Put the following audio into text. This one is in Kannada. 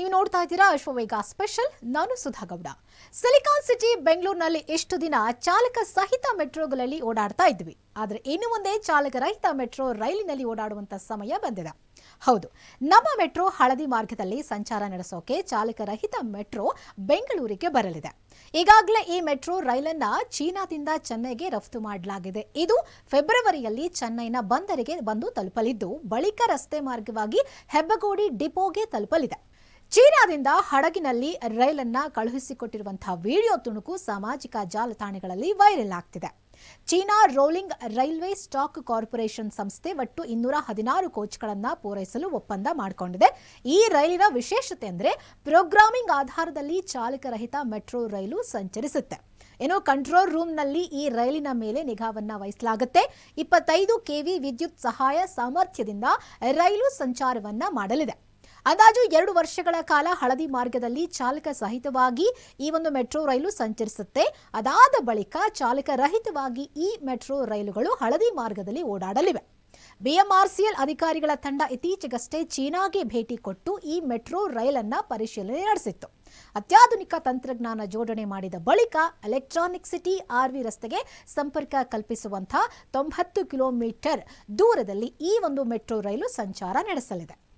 ನೀವು ನೋಡ್ತಾ ಇದ್ದೀರಾ ಅಶ್ವಮೇಘ ಸ್ಪೆಷಲ್, ನಾನು ಸುಧಾ ಗೌಡ. ಸಿಲಿಕಾನ್ ಸಿಟಿ, ಬೆಂಗಳೂರಿನಲ್ಲಿ ಇಷ್ಟು ದಿನ ಚಾಲಕ ಸಹಿತ ಮೆಟ್ರೋಗಳಲ್ಲಿ ಓಡಾಡ್ತಾ ಇದ್ವಿ. ಆದರೆ ಇನ್ನು ಮುಂದೆ ಚಾಲಕ ರಹಿತ ಮೆಟ್ರೋ ರೈಲಿನಲ್ಲಿ ಓಡಾಡುವಂತ ಸಮಯ ಬಂದಿದೆ. ಹೌದು, ನಮ್ಮ ಮೆಟ್ರೋ ಹಳದಿ ಮಾರ್ಗದಲ್ಲಿ ಸಂಚಾರ ನಡೆಸೋಕೆ ಚಾಲಕ ರಹಿತ ಮೆಟ್ರೋ ಬೆಂಗಳೂರಿಗೆ ಬರಲಿದೆ. ಈಗಾಗಲೇ ಈ ಮೆಟ್ರೋ ರೈಲನ್ನ ಚೀನಾದಿಂದ ಚೆನ್ನೈಗೆ ರಫ್ತು ಮಾಡಲಾಗಿದೆ. ಇದು ಫೆಬ್ರವರಿಯಲ್ಲಿ ಚೆನ್ನೈನ ಬಂದರಿಗೆ ಬಂದು ತಲುಪಲಿದ್ದು, ಬಳಿಕ ರಸ್ತೆ ಮಾರ್ಗವಾಗಿ ಹೆಬ್ಬಗೋಡಿ ಡಿಪೋಗೆ ತಲುಪಲಿದೆ. ಚೀನಾದಿಂದ ಹಡಗಿನಲ್ಲಿ ರೈಲನ್ನ ಕಳುಹಿಸಿಕೊಟ್ಟಿರುವಂತಹ ವಿಡಿಯೋ ತುಣುಕು ಸಾಮಾಜಿಕ ಜಾಲತಾಣಗಳಲ್ಲಿ ವೈರಲ್ ಆಗ್ತಿದೆ. China rolling railway stock corporation ಸಂಸ್ಥೆ ಒಟ್ಟು ಇನ್ನೂರ ಹದಿನಾರು ಕೋಚ್ಗಳನ್ನ ಪೂರೈಸಲು ಒಪ್ಪಂದ ಮಾಡಿಕೊಂಡಿದೆ. ಈ ರೈಲಿನ ವಿಶೇಷತೆ ಅಂದರೆ ಪ್ರೋಗ್ರಾಮಿಂಗ್ ಆಧಾರದಲ್ಲಿ ಚಾಲಕರಹಿತ ಮೆಟ್ರೋ ರೈಲು ಸಂಚರಿಸುತ್ತೆ. ಇನ್ನು ಕಂಟ್ರೋಲ್ ರೂಮ್ನಲ್ಲಿ ಈ ರೈಲಿನ ಮೇಲೆ ನಿಗಾವನ್ನ ವಹಿಸಲಾಗುತ್ತೆ. ಇಪ್ಪತ್ತೈದು ಕೆವಿ ವಿದ್ಯುತ್ ಸಹಾಯ ಸಾಮರ್ಥ್ಯದಿಂದ ರೈಲು ಸಂಚಾರವನ್ನ ಮಾಡಲಿದೆ. ಅಂದಾಜು ಎರಡು ವರ್ಷಗಳ ಕಾಲ ಹಳದಿ ಮಾರ್ಗದಲ್ಲಿ ಚಾಲಕ ಸಹಿತವಾಗಿ ಈ ಒಂದು ಮೆಟ್ರೋ ರೈಲು ಸಂಚರಿಸುತ್ತೆ. ಅದಾದ ಬಳಿಕ ಚಾಲಕ ರಹಿತವಾಗಿ ಈ ಮೆಟ್ರೋ ರೈಲುಗಳು ಹಳದಿ ಮಾರ್ಗದಲ್ಲಿ ಓಡಾಡಲಿವೆ. ಬಿಎಂಆರ್ಸಿಎಲ್ ಅಧಿಕಾರಿಗಳ ತಂಡ ಇತ್ತೀಚೆಗಷ್ಟೇ ಚೀನಾಗೆ ಭೇಟಿ ಕೊಟ್ಟು ಈ ಮೆಟ್ರೋ ರೈಲನ್ನ ಪರಿಶೀಲನೆ ನಡೆಸಿತ್ತು. ಅತ್ಯಾಧುನಿಕ ತಂತ್ರಜ್ಞಾನ ಜೋಡಣೆ ಮಾಡಿದ ಬಳಿಕ ಎಲೆಕ್ಟ್ರಾನಿಕ್ ಸಿಟಿ ಆರ್ವಿ ರಸ್ತೆಗೆ ಸಂಪರ್ಕ ಕಲ್ಪಿಸುವಂತಹ ತೊಂಬತ್ತು ಕಿಲೋಮೀಟರ್ ದೂರದಲ್ಲಿ ಈ ಒಂದು ಮೆಟ್ರೋ ರೈಲು ಸಂಚಾರ ನಡೆಸಲಿದೆ.